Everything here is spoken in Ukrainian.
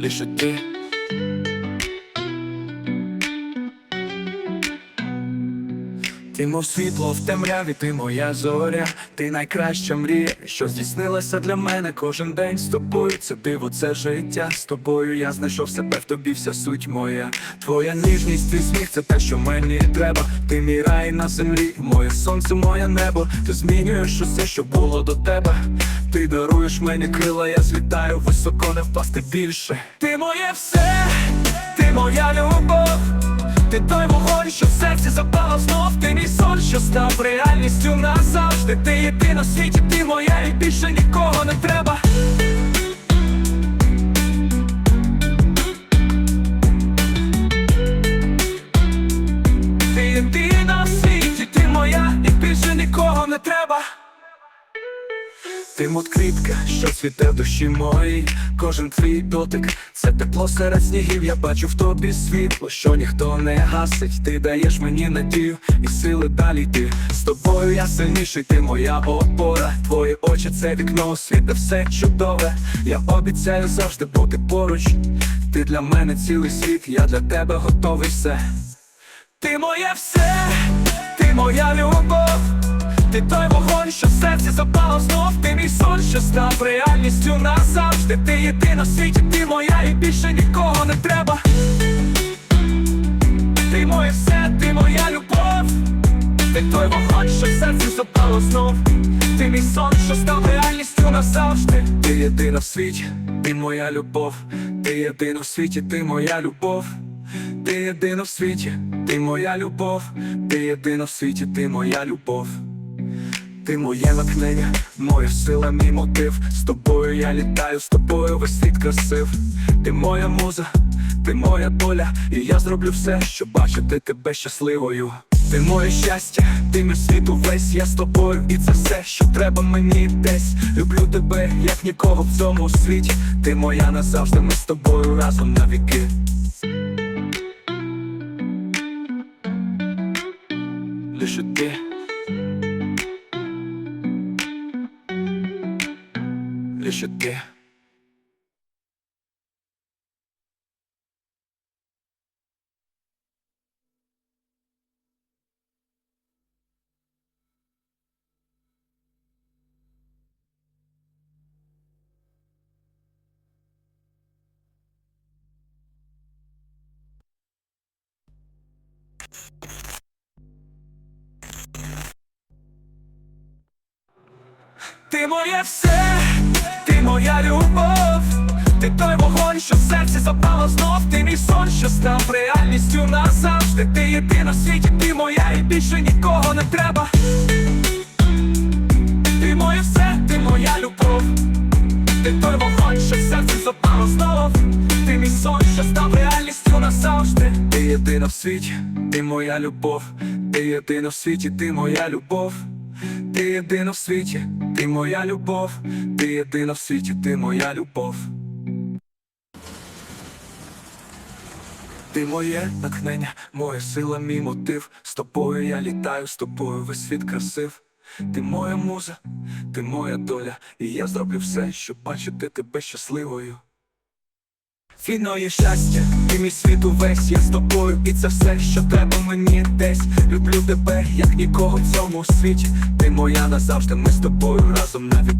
лише ти. Ти мов світло в темряві, ти моя зоря, ти найкраща мрія, що здійснилася для мене кожен день з тобою. Це диво, це життя. З тобою я знайшов себе в тобі, вся суть моя. Твоя ніжність, твій сміх, це те, що мені треба. Ти мій рай на землі, моє сонце, моє небо. Ти змінюєш усе, що було до тебе. Ти даруєш мені крила, я злітаю високо, не впасти більше. Ти моє все, ти моя любов. Ти той вогонь, що в серці запала знов Ти мій сон, що став реальністю назавжди. Ти єдина в світі, ти моя і більше нікого ти мот квітка, що цвіте в душі моїй Кожен твій дотик, це тепло серед снігів. Я бачу в тобі світло, що ніхто не гасить. Ти даєш мені надію і сили далі йти. З тобою я сильніший, ти моя опора. Твої очі це вікно світ, де все чудове. Я обіцяю завжди бути поруч. Ти для мене цілий світ, я для тебе готовий все. Ти моє все, ти моя любов. Ти той вогонь, що в серці запалав знов. Ти мій сон, що став реальністю назавжди. Ти єдина в світі, ти моя і більше нікого не треба. Ти моє все, ти моя любов. Ти той вогонь, що в серці запалав знов. Ти мій сон, що став реальністю назавжди. Ти єдина в світі, ти моя любов. Ти єдина в світі, ти моя любов. Ти єдина в світі, ти моя любов. Ти єдина в світі, ти моя любов ти моє натхнення, моя сила, мій мотив. З тобою я літаю, з тобою весь світ красив. Ти моя муза, ти моя доля, і я зроблю все, щоб бачити тебе щасливою. Ти моє щастя, ти мій світ увесь, я з тобою, і це все, що треба мені десь. Люблю тебе, як нікого в цьому світі. Ти моя назавжди, ми з тобою разом навіки. Лише ти. Лише ти. Ти моє все, ти моя любов, ти той вогонь, що в серці запало знов, ти мій сон, що став реальністю назавжди. Ти єдина в світі, ти моя і більше нікого не треба. Ти моє все, ти моя любов, ти той вогонь, що в серці запало знов, ти мій сон, що став реальністю назавжди. Ти єдина в світі, ти моя любов, ти єдина в світі, ти моя любов. Ти єдина в світі, ти моя любов, ти єдина в світі, ти моя любов. Ти моє натхнення, моя сила, мій мотив. З тобою я літаю, з тобою весь світ красив. Ти моя муза, ти моя доля, і я зроблю все, щоб бачити тебе щасливою. Фіно є щастя, ти мій світ увесь, я з тобою, і це все, що треба мені десь. Люблю тебе, як нікого в цьому світі. Ти моя назавжди, ми з тобою разом навіть.